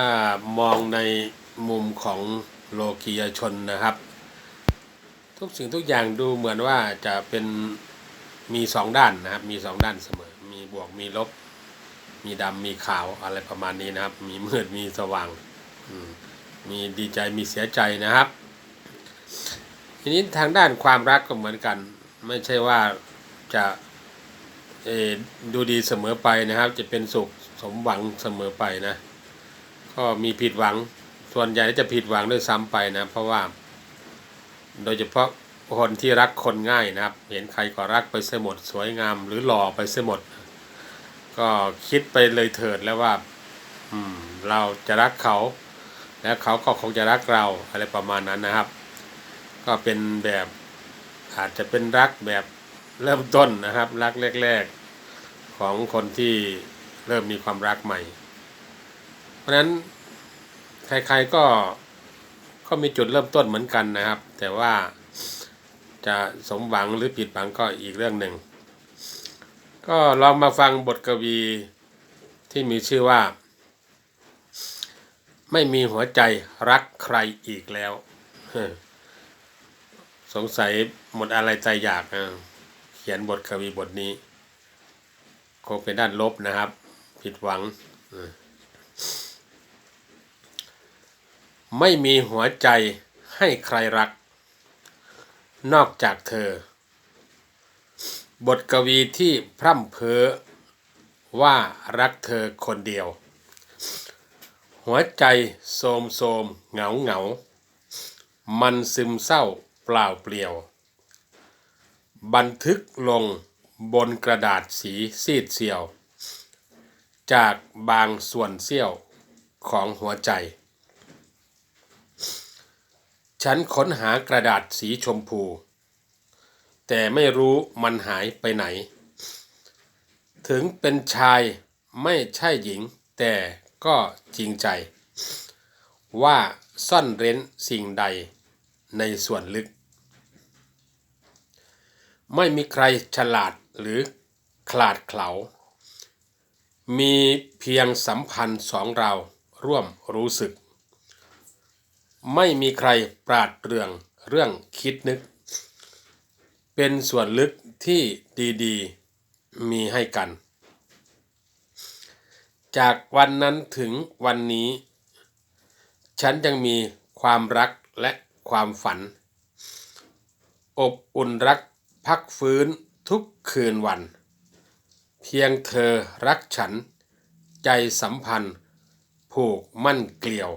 ถ้ามองในมุมของโลกียชนนะครับ ทุกสิ่งทุกอย่างดูเหมือนว่าจะเป็นมีสองด้านนะครับ มีสองด้านเสมอ มีบวกมีลบ มีดำมีขาวอะไรประมาณนี้นะครับ มีมืดมีสว่างมีดีใจมีเสียใจนะครับทีนี้ทางด้านความรักก็เหมือนกัน ไม่ใช่ว่าจะดูดีเสมอไปนะครับ จะเป็นสุขสมหวังเสมอไปนะ ก็มีผิดหวัง ส่วนใหญ่จะผิดหวังด้วยซ้ำไปนะ เพราะว่า โดยเฉพาะคนที่รักคนง่ายนะครับ เห็นใครก็รักไปเสียหมด สวยงาม หรือหล่อไปเสียหมด ก็คิดไปเลยเถิดแล้วว่า อืม เราจะรักเขา แล้วเขาก็คงจะรักเราอะไรประมาณนั้นนะครับ ก็เป็นแบบอาจจะเป็นรักแบบเริ่มต้นนะครับ รักแรก ๆ ของคนที่เริ่มมีความรักใหม่ ราะฉะนั้นใครๆก็ก็มีจุดเริ่มต้นเหมือนกันนะครับ แต่ว่าจะสมหวังหรือผิดหวังก็อีกเรื่องหนึ่ง ก็ลองมาฟังบทกวีที่มีชื่อว่า ไม่มีหัวใจรักใครอีกแล้ว สงสัยหมดอะไรใจอยากเขียนบทกวีบทนี้ คงเป็นด้านลบนะครับ ผิดหวังเออ ไม่มีหัวใจให้ใครรัก นอกจากเธอ บทกวีที่พร่ำเพ้อว่ารักเธอคนเดียว หัวใจโสมโสมเหงาเหงา มันซึมเศร้าเปล่าเปลี่ยว บันทึกลงบนกระดาษสีซีดเซียว จากบางส่วนเสี้ยวของหัวใจ ฉันค้นหากระดาษสีชมพู แต่ไม่รู้มันหายไปไหน ถึงเป็นชายไม่ใช่หญิง แต่ก็จริงใจ ว่าซ่อนเร้นสิ่งใดในส่วนลึก ไม่มีใครฉลาดหรือขลาดเขลา มีเพียงสัมพันธ์สองเราร่วมรู้สึก ไม่มีใครปราดเรื่องเรื่องคิดนึก เป็นส่วนลึกที่ดีๆมีให้กัน จากวันนั้นถึงวันนี้ ฉันยังมีความรักและความฝัน อบอุ่นรักพักฟื้นทุกคืนวัน เพียงเธอรักฉัน ใจสัมพันธ์ ผูกมั่นเกลียว